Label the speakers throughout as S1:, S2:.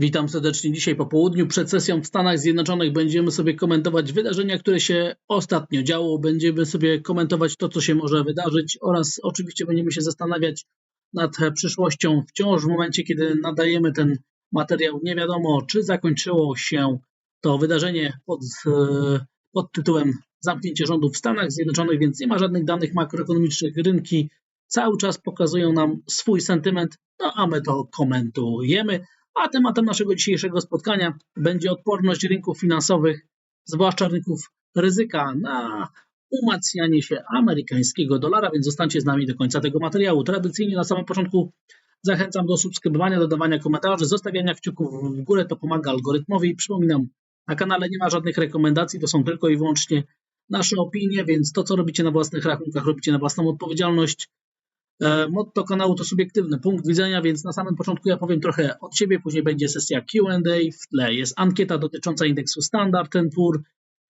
S1: Witam serdecznie dzisiaj po południu. Przed sesją w Stanach Zjednoczonych będziemy sobie komentować wydarzenia, które się ostatnio działo. Będziemy sobie komentować to, co się może wydarzyć oraz oczywiście będziemy się zastanawiać nad przyszłością. Wciąż w momencie, kiedy nadajemy ten materiał, nie wiadomo, czy zakończyło się to wydarzenie pod, e, pod tytułem Zamknięcie rządu w Stanach Zjednoczonych, więc nie ma żadnych danych makroekonomicznych. Rynki cały czas pokazują nam swój sentyment, no a my to komentujemy. A tematem naszego dzisiejszego spotkania będzie odporność rynków finansowych, zwłaszcza rynków ryzyka na umacnianie się amerykańskiego dolara, więc zostańcie z nami do końca tego materiału. Tradycyjnie na samym początku zachęcam do subskrybowania, dodawania komentarzy, zostawiania kciuków w górę, to pomaga algorytmowi. Przypominam, na kanale nie ma żadnych rekomendacji, to są tylko i wyłącznie nasze opinie, więc to, co robicie na własnych rachunkach, robicie na własną odpowiedzialność. E, motto kanału to subiektywny punkt widzenia, więc na samym początku ja powiem trochę od siebie, później będzie sesja Q&A, w tle jest ankieta dotycząca indeksu Standard Poor's.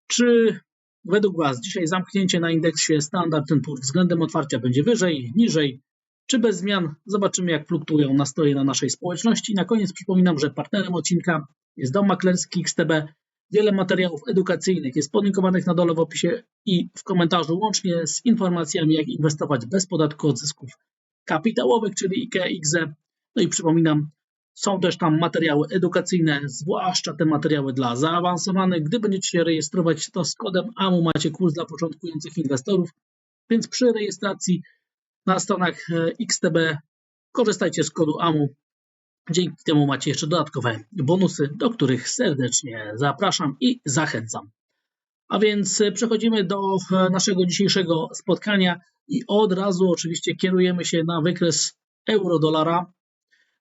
S1: Czy według Was dzisiaj zamknięcie na indeksie Standard Poor's względem otwarcia będzie wyżej, niżej, czy bez zmian? Zobaczymy, jak fluktuują nastroje na naszej społeczności. Na koniec przypominam, że partnerem odcinka jest Dom Maklerski XTB. Wiele materiałów edukacyjnych jest podlinkowanych na dole w opisie i w komentarzu, łącznie z informacjami, jak inwestować bez podatku od zysków kapitałowych, czyli IKE. No i przypominam, są też tam materiały edukacyjne, zwłaszcza te materiały dla zaawansowanych. Gdy będziecie się rejestrować, to z kodem AMU macie kurs dla początkujących inwestorów, więc przy rejestracji na stronach e, XTB korzystajcie z kodu AMU. Dzięki temu macie jeszcze dodatkowe bonusy, do których serdecznie zapraszam i zachęcam. A więc e, przechodzimy do e, naszego dzisiejszego spotkania i od razu oczywiście kierujemy się na wykres euro-dolara.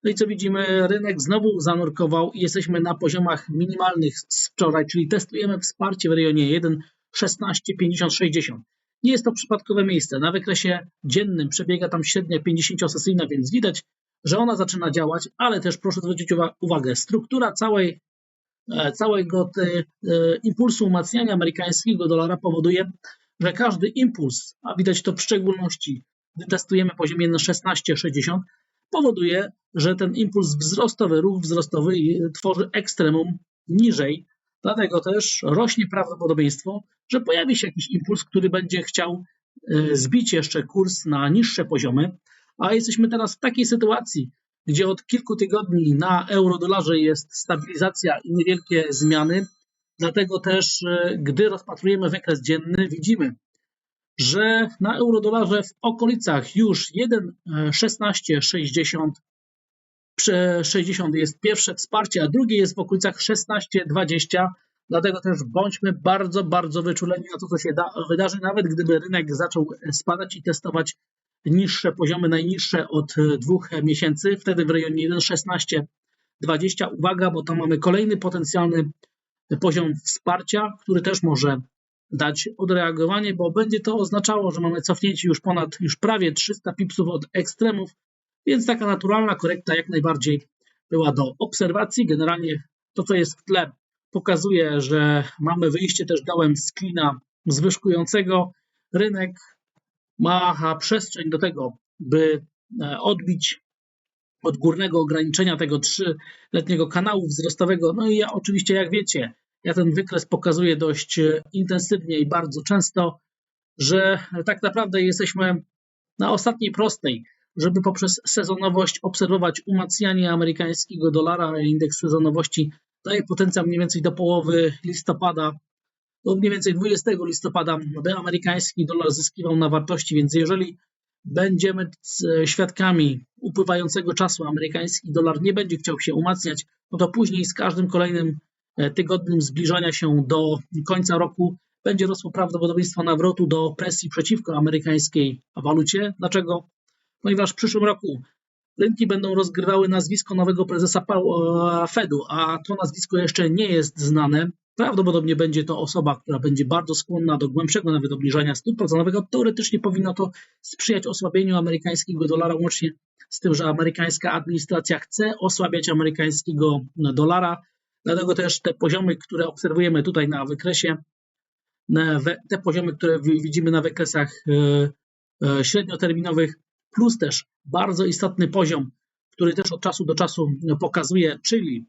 S1: No i co widzimy, rynek znowu zanurkował i jesteśmy na poziomach minimalnych z wczoraj, czyli testujemy wsparcie w rejonie 1,1650-60. Nie jest to przypadkowe miejsce. Na wykresie dziennym przebiega tam średnia 50-sesyjna, więc widać, że ona zaczyna działać, ale też proszę zwrócić uwagę, struktura całej E, całego te, e, impulsu umacniania amerykańskiego dolara powoduje, że każdy impuls, a widać to w szczególności, gdy testujemy poziom 1,1660, powoduje, że ten impuls wzrostowy, ruch wzrostowy tworzy ekstremum niżej. Dlatego też rośnie prawdopodobieństwo, że pojawi się jakiś impuls, który będzie chciał e, zbić jeszcze kurs na niższe poziomy. A jesteśmy teraz w takiej sytuacji, gdzie od kilku tygodni na euro-dolarze jest stabilizacja i niewielkie zmiany. Dlatego też, e, gdy rozpatrujemy wykres dzienny, widzimy, że na euro-dolarze w okolicach już 1,1660 60 jest pierwsze wsparcie, a drugie jest w okolicach 16,20. Dlatego też bądźmy bardzo, bardzo wyczuleni na to, co się da, wydarzy, nawet gdyby rynek zaczął spadać i testować niższe poziomy, najniższe od e, dwóch miesięcy, wtedy w rejonie 1,1620. Uwaga, bo tam mamy kolejny potencjalny poziom wsparcia, który też może dać odreagowanie, bo będzie to oznaczało, że mamy cofnięcie już ponad, już prawie 300 pipsów od ekstremów, więc taka naturalna korekta jak najbardziej była do obserwacji. Generalnie to, co jest w tle, pokazuje, że mamy wyjście też dołem z klina zwyżkującego. Rynek ma przestrzeń do tego, by e, odbić od górnego ograniczenia tego trzyletniego kanału wzrostowego. No i ja oczywiście, jak wiecie, ja ten wykres pokazuję dość e, intensywnie i bardzo często, że tak naprawdę jesteśmy na ostatniej prostej, żeby poprzez sezonowość obserwować umacnianie amerykańskiego dolara. Indeks sezonowości daje potencjał mniej więcej do połowy listopada do mniej więcej 20 listopada amerykański dolar zyskiwał na wartości, więc jeżeli będziemy świadkami upływającego czasu, amerykański dolar nie będzie chciał się umacniać, no to później z każdym kolejnym e, tygodniem zbliżania się do końca roku będzie rosło prawdopodobieństwo nawrotu do presji przeciwko amerykańskiej walucie. Dlaczego? Ponieważ w przyszłym roku rynki będą rozgrywały nazwisko nowego prezesa Fedu, a to nazwisko jeszcze nie jest znane. Prawdopodobnie będzie to osoba, która będzie bardzo skłonna do głębszego nawet obniżania stóp procentowych. Teoretycznie powinno to sprzyjać osłabieniu amerykańskiego dolara, łącznie z tym, że amerykańska administracja chce osłabiać amerykańskiego dolara. Dlatego też te poziomy, które obserwujemy tutaj na wykresie, te poziomy, które widzimy na wykresach e, e, średnioterminowych, plus też bardzo istotny poziom, który też od czasu do czasu pokazuje, czyli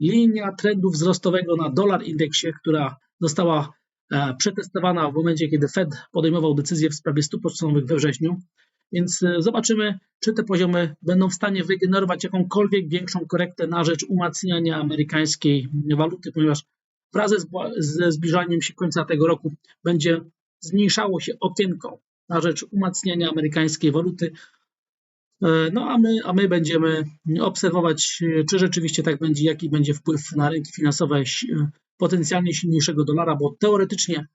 S1: linia trendu wzrostowego na dolar indeksie, która została e, przetestowana w momencie, kiedy Fed podejmował decyzję w sprawie stóp procentowych we wrześniu. Więc e, zobaczymy, czy te poziomy będą w stanie wygenerować jakąkolwiek większą korektę na rzecz umacniania amerykańskiej waluty, ponieważ wraz ze zbliżaniem się końca tego roku będzie zmniejszało się okienko na rzecz umacniania amerykańskiej waluty. E, No a my, a my będziemy obserwować, e, czy rzeczywiście tak będzie, jaki będzie wpływ na rynki finansowe e, potencjalnie silniejszego dolara, bo teoretycznie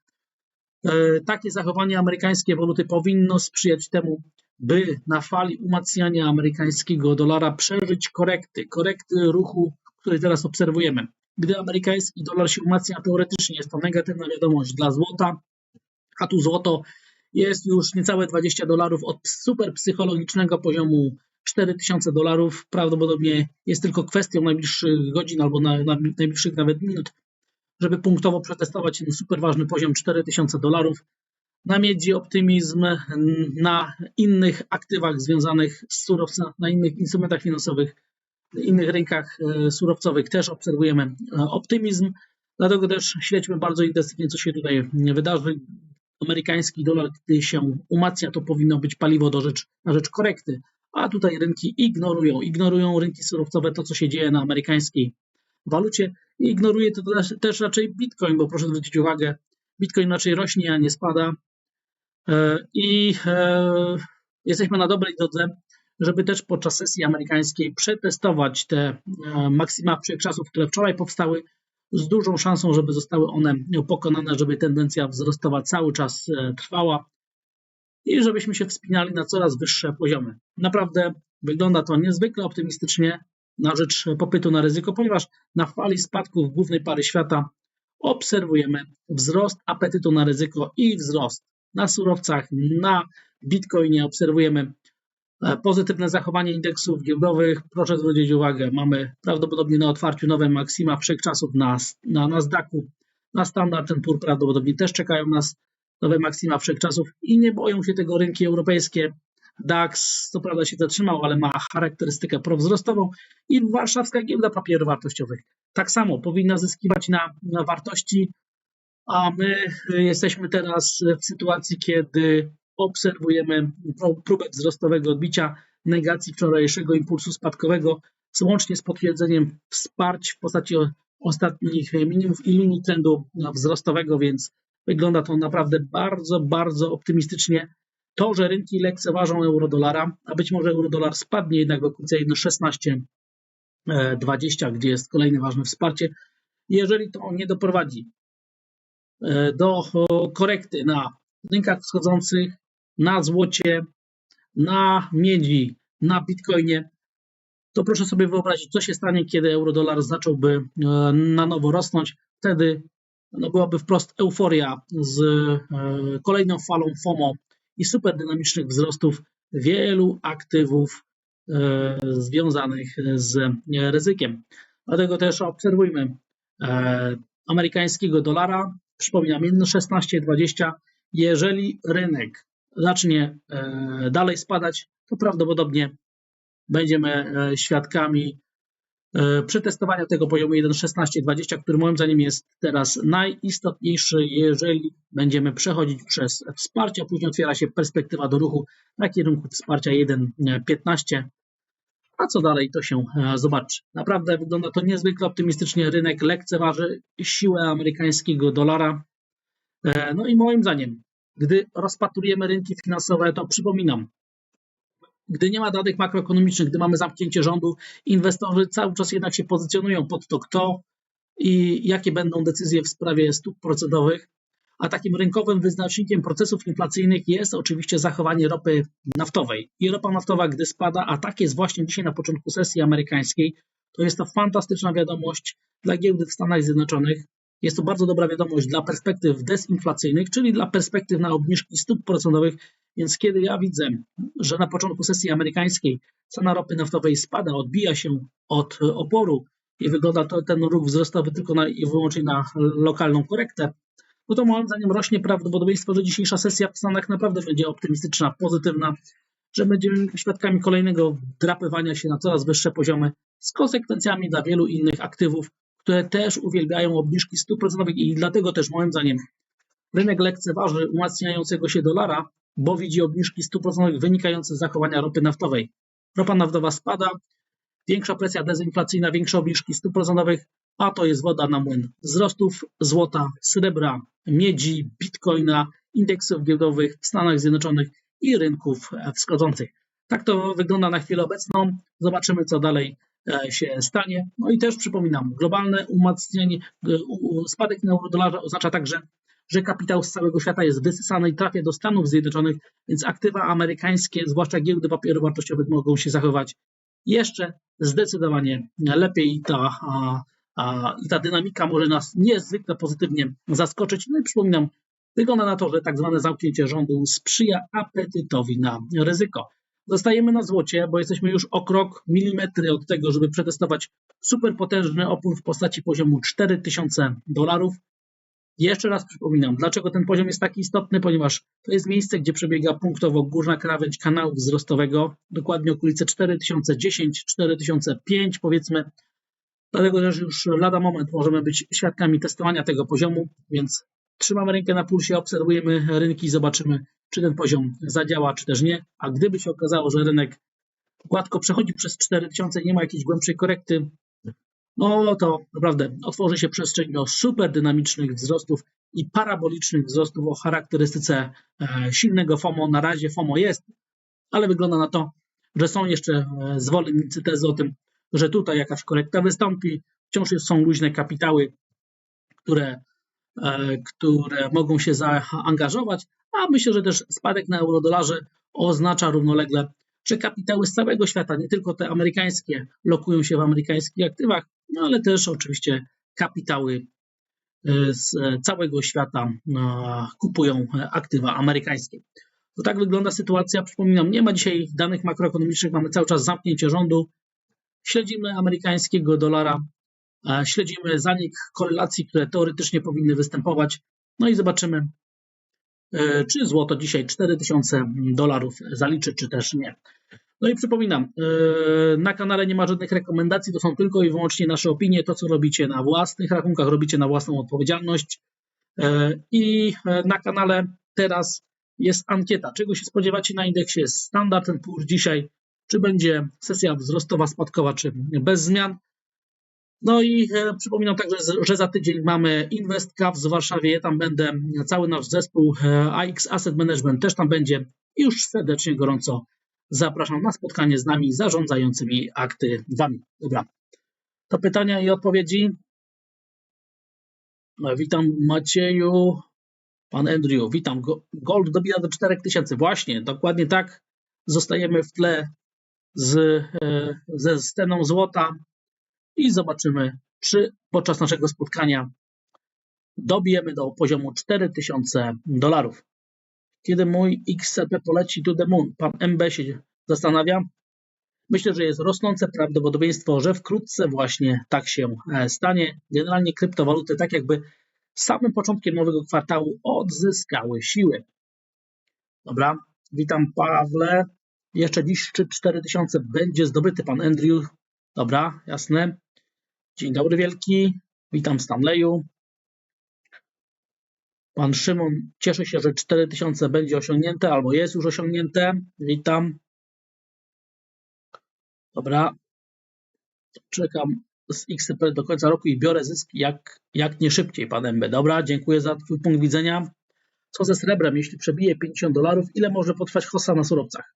S1: takie zachowanie amerykańskiej waluty powinno sprzyjać temu, by na fali umacniania amerykańskiego dolara przeżyć korekty, korekty ruchu, który teraz obserwujemy. Gdy amerykański dolar się umacnia, teoretycznie jest to negatywna wiadomość dla złota, a tu złoto jest już niecałe 20 dolarów od super psychologicznego poziomu 4000 dolarów. Prawdopodobnie jest tylko kwestią najbliższych godzin albo na, na, najbliższych nawet minut, żeby punktowo przetestować ten super ważny poziom 4000 dolarów. Na miedzi optymizm, na innych aktywach związanych z surowcem, na innych instrumentach finansowych, innych rynkach e, surowcowych też obserwujemy e, optymizm. Dlatego też śledźmy bardzo intensywnie, co się tutaj wydarzy. Amerykański dolar, gdy się umacnia, to powinno być paliwo do rzecz, na rzecz korekty. A tutaj rynki ignorują, ignorują rynki surowcowe, to co się dzieje na amerykańskiej walucie. Ignoruje to też, też raczej Bitcoin, bo proszę zwrócić uwagę, Bitcoin raczej rośnie, a nie spada. E, I e, jesteśmy na dobrej drodze, żeby też podczas sesji amerykańskiej przetestować te e, maksima wszechczasów, które wczoraj powstały, z dużą szansą, żeby zostały one pokonane, żeby tendencja wzrostowa cały czas e, trwała i żebyśmy się wspinali na coraz wyższe poziomy. Naprawdę wygląda to niezwykle optymistycznie na rzecz popytu na ryzyko, ponieważ na fali spadków głównej pary świata obserwujemy wzrost apetytu na ryzyko i wzrost na surowcach, na bitcoinie obserwujemy pozytywne zachowanie indeksów giełdowych. Proszę zwrócić uwagę, mamy prawdopodobnie na otwarciu nowe maksima wszechczasów na, na Nasdaqu, na Standard Poor prawdopodobnie też czekają nas nowe maksima wszechczasów i nie boją się tego rynki europejskie. DAX co prawda się zatrzymał, ale ma charakterystykę prowzrostową i warszawska giełda papierów wartościowych tak samo powinna zyskiwać na, na wartości, a my y, jesteśmy teraz w sytuacji, kiedy obserwujemy pró- próbę wzrostowego odbicia negacji wczorajszego impulsu spadkowego, łącznie z potwierdzeniem wsparć w postaci ostatnich minimów i linii trendu wzrostowego, więc wygląda to naprawdę bardzo, bardzo optymistycznie. To, że rynki lekceważą euro-dolara, a być może euro-dolar spadnie jednak w okolice 1,16 e, 20, gdzie jest kolejne ważne wsparcie. Jeżeli to nie doprowadzi e, do korekty na rynkach wschodzących, na złocie, na miedzi, na bitcoinie, to proszę sobie wyobrazić, co się stanie, kiedy euro-dolar zacząłby e, na nowo rosnąć. Wtedy no, byłaby wprost euforia z e, kolejną falą FOMO i super dynamicznych wzrostów wielu aktywów e, związanych z ryzykiem. Dlatego też obserwujmy amerykańskiego dolara. Przypominam, 1,1620. Jeżeli rynek zacznie e, dalej spadać, to prawdopodobnie będziemy e, świadkami e, przetestowania tego poziomu 1.1620, który moim zdaniem jest teraz najistotniejszy, jeżeli będziemy przechodzić przez wsparcie, później otwiera się perspektywa do ruchu na kierunku wsparcia 1.15. A co dalej, to się zobaczy. Naprawdę wygląda to niezwykle optymistycznie. Rynek lekceważy siłę amerykańskiego dolara. No i moim zdaniem, gdy rozpatrujemy rynki finansowe, to przypominam, gdy nie ma danych makroekonomicznych, gdy mamy zamknięcie rządu, inwestorzy cały czas jednak się pozycjonują pod to, kto i jakie będą decyzje w sprawie stóp procentowych. A takim rynkowym wyznacznikiem procesów inflacyjnych jest oczywiście zachowanie ropy naftowej. I ropa naftowa, gdy spada, a tak jest właśnie dzisiaj na początku sesji amerykańskiej, to jest to fantastyczna wiadomość dla giełdy w Stanach Zjednoczonych. Jest to bardzo dobra wiadomość dla perspektyw dezinflacyjnych, czyli dla perspektyw na obniżki stóp procentowych. Więc kiedy ja widzę, że na początku sesji amerykańskiej cena ropy naftowej spada, odbija się od oporu i wygląda to ten ruch wzrostowy tylko na, i wyłącznie na lokalną korektę, no to moim zdaniem rośnie prawdopodobieństwo, że dzisiejsza sesja w Stanach naprawdę będzie optymistyczna, pozytywna, że będziemy świadkami kolejnego drapywania się na coraz wyższe poziomy z konsekwencjami dla wielu innych aktywów, które też uwielbiają obniżki stóp procentowych i dlatego też moim zdaniem rynek lekceważy umacniającego się dolara, bo widzi obniżki stóp procentowych wynikające z zachowania ropy naftowej. Ropa naftowa spada, większa presja dezinflacyjna, większe obniżki stóp procentowych, a to jest woda na młyn wzrostów złota, srebra, miedzi, bitcoina, indeksów giełdowych w Stanach Zjednoczonych i rynków wschodzących. Tak to wygląda na chwilę obecną. Zobaczymy, co dalej się stanie. No i też przypominam, globalne umacnianie, e, spadek eurodolarza oznacza także, że kapitał z całego świata jest wysysany i trafia do Stanów Zjednoczonych, więc aktywa amerykańskie, zwłaszcza giełdy papierów wartościowych, mogą się zachować jeszcze zdecydowanie lepiej i ta, a, a, i ta dynamika może nas niezwykle pozytywnie zaskoczyć. No i przypominam, wygląda na to, że tak zwane zamknięcie rządu sprzyja apetytowi na ryzyko. Zostajemy na złocie, bo jesteśmy już o krok, milimetry od tego, żeby przetestować superpotężny opór w postaci poziomu 4000 dolarów. Jeszcze raz przypominam, dlaczego ten poziom jest taki istotny, ponieważ to jest miejsce, gdzie przebiega punktowo górna krawędź kanału wzrostowego, dokładnie okolice 4010, 4005 powiedzmy. Dlatego że już lada moment możemy być świadkami testowania tego poziomu, więc trzymamy rękę na pulsie, obserwujemy rynki, zobaczymy, czy ten poziom zadziała, czy też nie. A gdyby się okazało, że rynek gładko przechodzi przez 4000 i nie ma jakiejś głębszej korekty, no to naprawdę otworzy się przestrzeń do super dynamicznych wzrostów i parabolicznych wzrostów o charakterystyce e, silnego FOMO. Na razie FOMO jest, ale wygląda na to, że są jeszcze e, zwolennicy tezy o tym, że tutaj jakaś korekta wystąpi. Wciąż są luźne kapitały, które, które mogą się zaangażować, a myślę, że też spadek na eurodolarze oznacza równolegle, że kapitały z całego świata, nie tylko te amerykańskie, lokują się w amerykańskich aktywach, no ale też oczywiście kapitały e, z całego świata e, kupują aktywa amerykańskie. To tak wygląda sytuacja. Przypominam, nie ma dzisiaj danych makroekonomicznych, mamy cały czas zamknięcie rządu. Śledzimy amerykańskiego dolara, e, śledzimy zanik korelacji, które teoretycznie powinny występować. No i zobaczymy, czy złoto dzisiaj 4000 dolarów zaliczy, czy też nie. No i przypominam, e, na kanale nie ma żadnych rekomendacji, to są tylko i wyłącznie nasze opinie, to co robicie na własnych rachunkach, robicie na własną odpowiedzialność. E, I e, na kanale teraz jest ankieta, czego się spodziewacie na indeksie Standard Poor's dzisiaj, czy będzie sesja wzrostowa, spadkowa, czy bez zmian. No i przypominam także, że za tydzień mamy Invest Caps w Warszawie, tam będę, cały nasz zespół AX Asset Management też tam będzie. Już serdecznie, gorąco zapraszam na spotkanie z nami zarządzającymi aktywami. Dobra, to pytania i odpowiedzi. No, witam Macieju, pan Andrew, witam. Gold dobija do 4000. Właśnie, dokładnie tak. Zostajemy w tle z, e, ze sceną złota i zobaczymy, czy podczas naszego spotkania dobijemy do poziomu 4000 dolarów. Kiedy mój XCP poleci to the moon? Pan MB się zastanawia. Myślę, że jest rosnące prawdopodobieństwo, że wkrótce właśnie tak się e, stanie. Generalnie kryptowaluty, tak jakby samym początkiem nowego kwartału odzyskały siły. Dobra, witam Pawle. Jeszcze dziś szczyt 4000 będzie zdobyty, pan Andrew. Dobra, jasne. Dzień dobry wielki. Witam Stanleyu. Pan Szymon cieszy się, że 4000 będzie osiągnięte albo jest już osiągnięte. Witam. Dobra. Czekam z XP do końca roku i biorę zysk jak, jak nie szybciej, pan MB. Dobra, dziękuję za Twój punkt widzenia. Co ze srebrem, jeśli przebije 50 dolarów, ile może potrwać hossa na surowcach?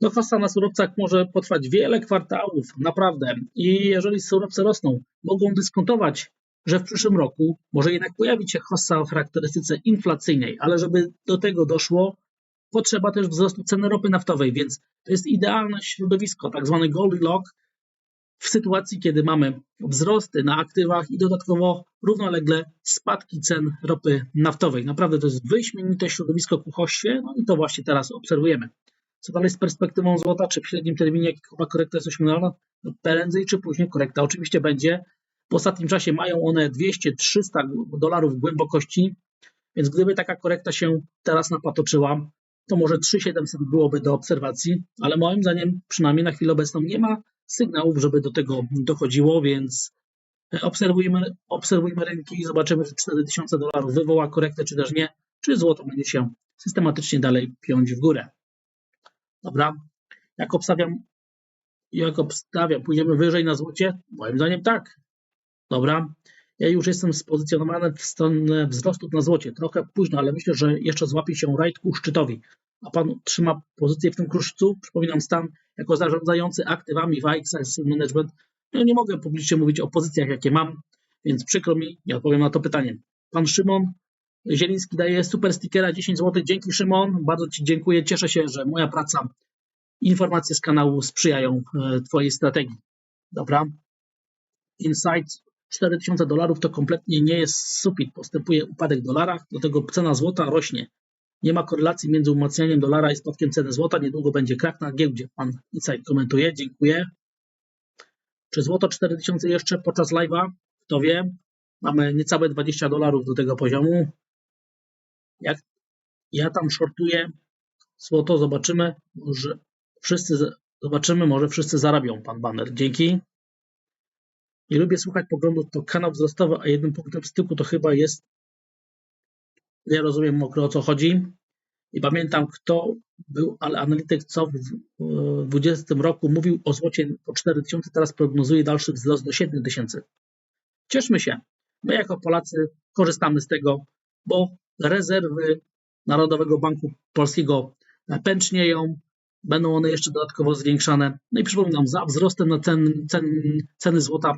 S1: No hossa na surowcach może potrwać wiele kwartałów, naprawdę. I jeżeli surowce rosną, mogą dyskontować że w przyszłym roku może jednak pojawić się hossa o charakterystyce inflacyjnej, ale żeby do tego doszło, potrzeba też wzrostu ceny ropy naftowej, więc to jest idealne środowisko, tak zwany Goldilocks, w sytuacji, kiedy mamy wzrosty na aktywach i dodatkowo równolegle spadki cen ropy naftowej. Naprawdę to jest wyśmienite środowisko ku hoście, no i to właśnie teraz obserwujemy. Co dalej z perspektywą złota, czy w średnim terminie jakakolwiek korekta jest osiągnięta? No, prędzej czy później korekta oczywiście będzie, w ostatnim czasie mają one 200-300 dolarów głębokości, więc gdyby taka korekta się teraz napatoczyła, to może 3700 byłoby do obserwacji, ale moim zdaniem przynajmniej na chwilę obecną nie ma sygnałów, żeby do tego dochodziło, więc obserwujmy, obserwujmy rynki i zobaczymy, czy 4000 dolarów wywoła korektę, czy też nie, czy złoto będzie się systematycznie dalej piąć w górę. Dobra, jak obstawiam, jak obstawiam, pójdziemy wyżej na złocie? Moim zdaniem tak. Dobra, ja już jestem spozycjonowany w stronę wzrostu na złocie. Trochę późno, ale myślę, że jeszcze złapie się rajd ku szczytowi. A pan trzyma pozycję w tym kruszcu? Przypominam stan jako zarządzający aktywami w AX Asset Management. No nie mogę publicznie mówić o pozycjach, jakie mam, więc przykro mi, nie odpowiem na to pytanie. Pan Szymon Zieliński daje super stickera 10 zł. Dzięki Szymon, bardzo Ci dziękuję. Cieszę się, że moja praca, informacje z kanału sprzyjają e, Twojej strategii. Dobra. Insight 4000 dolarów to kompletnie nie jest sufit. Postępuje upadek dolara, do tego cena złota rośnie. Nie ma korelacji między umacnianiem dolara i spadkiem ceny złota. Niedługo będzie krak na giełdzie. Pan Insight komentuje. Dziękuję. Czy złoto 4000 jeszcze podczas live'a? Kto wie? Mamy niecałe 20 dolarów do tego poziomu. Jak ja tam shortuję złoto, zobaczymy. Może wszyscy zobaczymy, może wszyscy zarabią, pan Banner. Dzięki. Nie lubię słuchać poglądów, to kanał wzrostowy, a jednym punktem styku to chyba jest. Ja rozumiem mokro o co chodzi. I pamiętam, kto był, ale analityk, co w 2020 roku mówił o złocie po 4000, teraz prognozuje dalszy wzrost do 7000. Cieszmy się. My jako Polacy korzystamy z tego, bo rezerwy Narodowego Banku Polskiego pęcznieją, będą one jeszcze dodatkowo zwiększane. No i przypominam, za wzrostem na cen, cen, ceny złota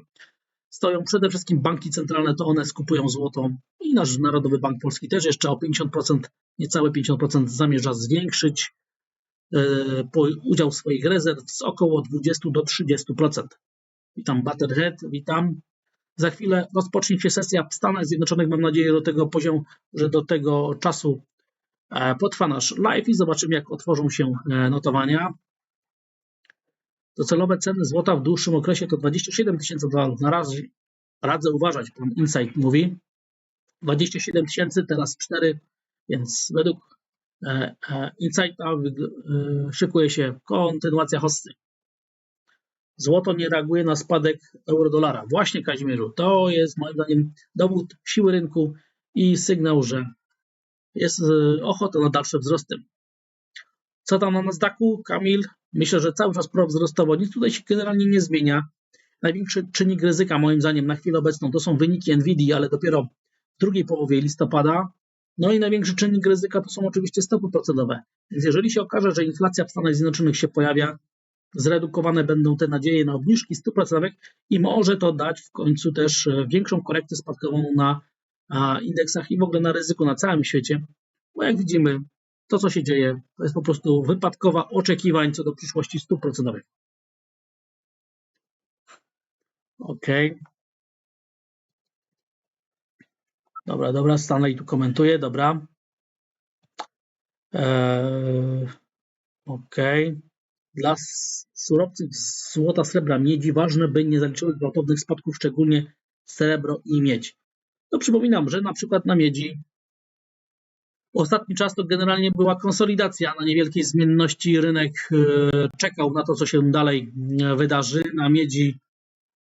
S1: stoją przede wszystkim banki centralne, to one skupują złoto i nasz Narodowy Bank Polski też jeszcze o 50%, niecałe 50% zamierza zwiększyć e, udział swoich rezerw z około 20 do 30%. Witam Butterhead, witam. Za chwilę rozpocznie się sesja w Stanach Zjednoczonych. Mam nadzieję do tego poziomu, że do tego czasu e, potrwa nasz live i zobaczymy, jak otworzą się e, notowania. Docelowe ceny złota w dłuższym okresie to 27 tysięcy dolarów. Na razie radzę uważać, pan Insight mówi. 27 tysięcy, teraz 4, więc według e, Insighta szykuje się kontynuacja hossy. Złoto nie reaguje na spadek euro-dolara. Właśnie Kazimierzu, to jest moim zdaniem dowód siły rynku i sygnał, że jest e, ochota na dalsze wzrosty. Co tam na Nasdaqu, Kamil? Myślę, że cały czas wzrostowo. Nic tutaj się generalnie nie zmienia. Największy czynnik ryzyka moim zdaniem na chwilę obecną to są wyniki Nvidia, ale dopiero w drugiej połowie listopada. No i największy czynnik ryzyka to są oczywiście stopy procentowe. Więc jeżeli się okaże, że inflacja w Stanach Zjednoczonych się pojawia, zredukowane będą te nadzieje na obniżki stóp procentowych i może to dać w końcu też e, większą korektę spadkową na indeksach i w ogóle na ryzyku na całym świecie, bo jak widzimy, to co się dzieje, to jest po prostu wypadkowa oczekiwań co do przyszłości stóp procentowych. Ok. Dobra, dobra, Stanley tu komentuje, dobra. Eee, ok. Dla surowców złota, srebra, miedzi ważne, by nie zaliczyły gwałtownych spadków, szczególnie srebro i miedź. No przypominam, że na przykład na miedzi ostatni czas to generalnie była konsolidacja na niewielkiej zmienności. Rynek e, czekał na to, co się dalej e, wydarzy. Na miedzi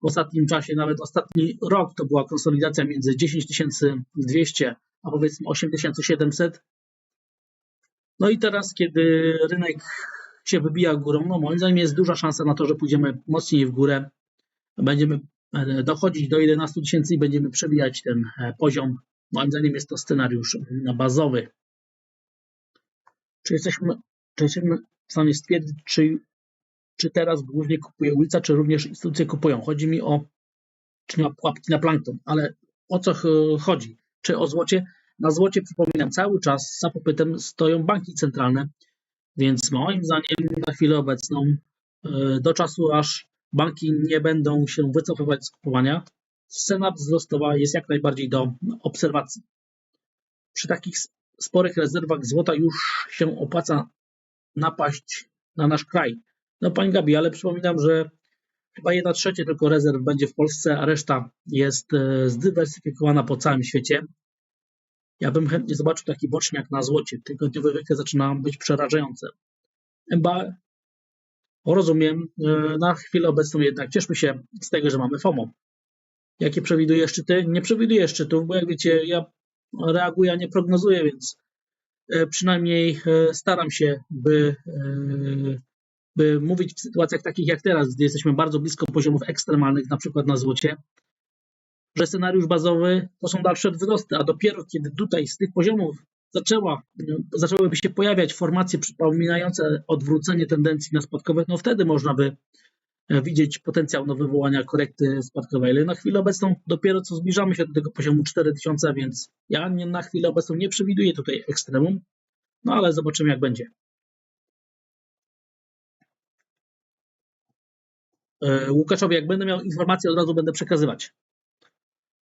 S1: w ostatnim czasie, nawet ostatni rok, to była konsolidacja między 10200 a powiedzmy 8700. No i teraz, kiedy rynek się wybija górą, no moim zdaniem jest duża szansa na to, że pójdziemy mocniej w górę. Będziemy e, dochodzić do 11 tysięcy i będziemy przebijać ten e, poziom. Moim zdaniem jest to scenariusz bazowy. Czy jesteśmy, czy jesteśmy w stanie stwierdzić, czy, czy teraz głównie kupuje ulica, czy również instytucje kupują? Chodzi mi o czy ma pułapki na plankton, ale o co chodzi? Czy o złocie? Na złocie, przypominam, cały czas za popytem stoją banki centralne, więc moim zdaniem na chwilę obecną, e, do czasu aż banki nie będą się wycofywać z kupowania, scena wzrostowa jest jak najbardziej do obserwacji. Przy takich sporych rezerwach złota już się opłaca napaść na nasz kraj. No Pani Gabi, ale przypominam, że chyba jedna trzecia tylko rezerw będzie w Polsce, a reszta jest e, zdywersyfikowana po całym świecie. Ja bym chętnie zobaczył taki boczniak na złocie. Tygodniowe wykres zaczyna być przerażające. MBA Rozumiem. E, na chwilę obecną jednak cieszmy się z tego, że mamy FOMO. Jakie przewiduję szczyty? Nie przewiduję szczytów, bo jak wiecie, ja reaguję, a nie prognozuję, więc e, przynajmniej e, staram się, by, by mówić w sytuacjach takich jak teraz, gdy jesteśmy bardzo blisko poziomów ekstremalnych, na przykład na złocie, że scenariusz bazowy to są dalsze wzrosty, a dopiero kiedy tutaj z tych poziomów zaczęła, zaczęłyby się pojawiać formacje przypominające odwrócenie tendencji na spadkowe, no wtedy można by e, widzieć potencjał do wywołania korekty spadkowej. Ale na chwilę obecną dopiero co zbliżamy się do tego poziomu 4000, więc ja nie, na chwilę obecną nie przewiduję tutaj ekstremum, no ale zobaczymy jak będzie. E, Łukaszowi, jak będę miał informacje, od razu będę przekazywać.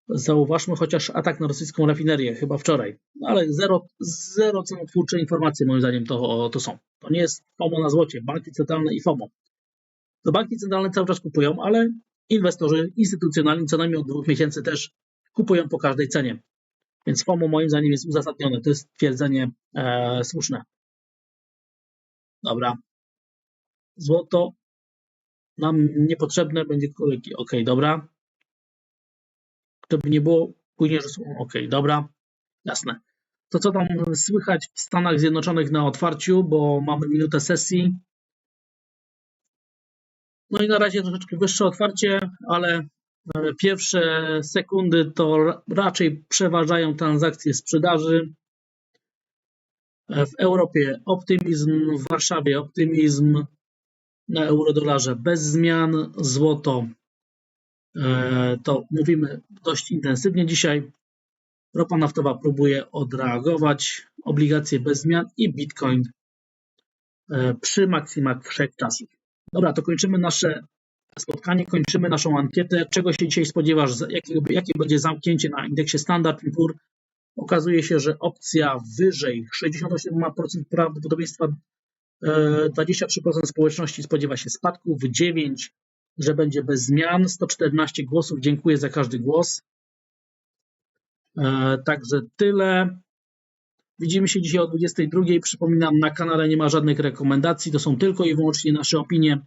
S1: Zauważmy chociaż atak na rosyjską rafinerię, chyba wczoraj. No ale zero, zero cenotwórcze informacje moim zdaniem to, to są. To nie jest FOMO na złocie, banki centralne i FOMO. To banki centralne cały czas kupują, ale inwestorzy instytucjonalni co najmniej od dwóch miesięcy też kupują po każdej cenie. Więc FOMO moim zdaniem jest uzasadnione. To jest twierdzenie e, słuszne. Dobra. Złoto nam niepotrzebne będzie Ok, dobra. Gdyby nie było później, że są dobra, jasne. To co tam słychać w Stanach Zjednoczonych na otwarciu, bo mamy minutę sesji. No i na razie troszeczkę wyższe otwarcie, ale e, pierwsze sekundy to raczej przeważają transakcje sprzedaży. E, w Europie optymizm, w Warszawie optymizm, na eurodolarze bez zmian, złoto to mówimy dość intensywnie dzisiaj. Ropa naftowa próbuje odreagować, obligacje bez zmian i Bitcoin e, przy maksimach wszechczasów. Dobra, to kończymy nasze spotkanie, kończymy naszą ankietę. Czego się dzisiaj spodziewasz? Jakie, jakie będzie zamknięcie na indeksie Standard Poor? Okazuje się, że opcja wyżej 68% prawdopodobieństwa 23% e, społeczności spodziewa się spadku, w 9 że będzie bez zmian. 114 głosów. Dziękuję za każdy głos. E, także tyle. Widzimy się dzisiaj o 22. Przypominam, na kanale nie ma żadnych rekomendacji, to są tylko i wyłącznie nasze opinie.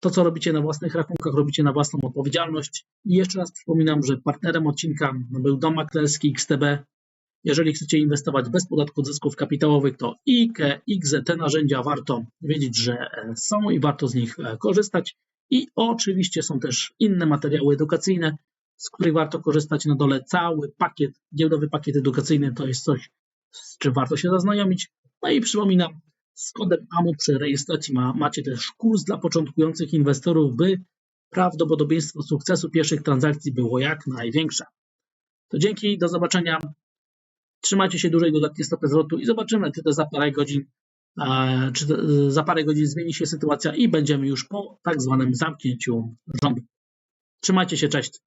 S1: To, co robicie na własnych rachunkach, robicie na własną odpowiedzialność. I jeszcze raz przypominam, że partnerem odcinka był Dom Maklerski XTB. Jeżeli chcecie inwestować bez podatku od zysków kapitałowych, to IKE, te narzędzia warto wiedzieć, że są i warto z nich e, korzystać. I oczywiście są też inne materiały edukacyjne, z których warto korzystać na dole. Cały pakiet, giełdowy pakiet edukacyjny to jest coś, z czym warto się zaznajomić. No i przypominam, z kodem AMU przy rejestracji ma, macie też kurs dla początkujących inwestorów, by prawdopodobieństwo sukcesu pierwszych transakcji było jak największe. To dzięki, do zobaczenia. Trzymajcie się dłużej dodatnie stopy zwrotu i zobaczymy, czy to za parę godzin czy za parę godzin zmieni się sytuacja i będziemy już po tak zwanym zamknięciu rządu. Trzymajcie się, cześć.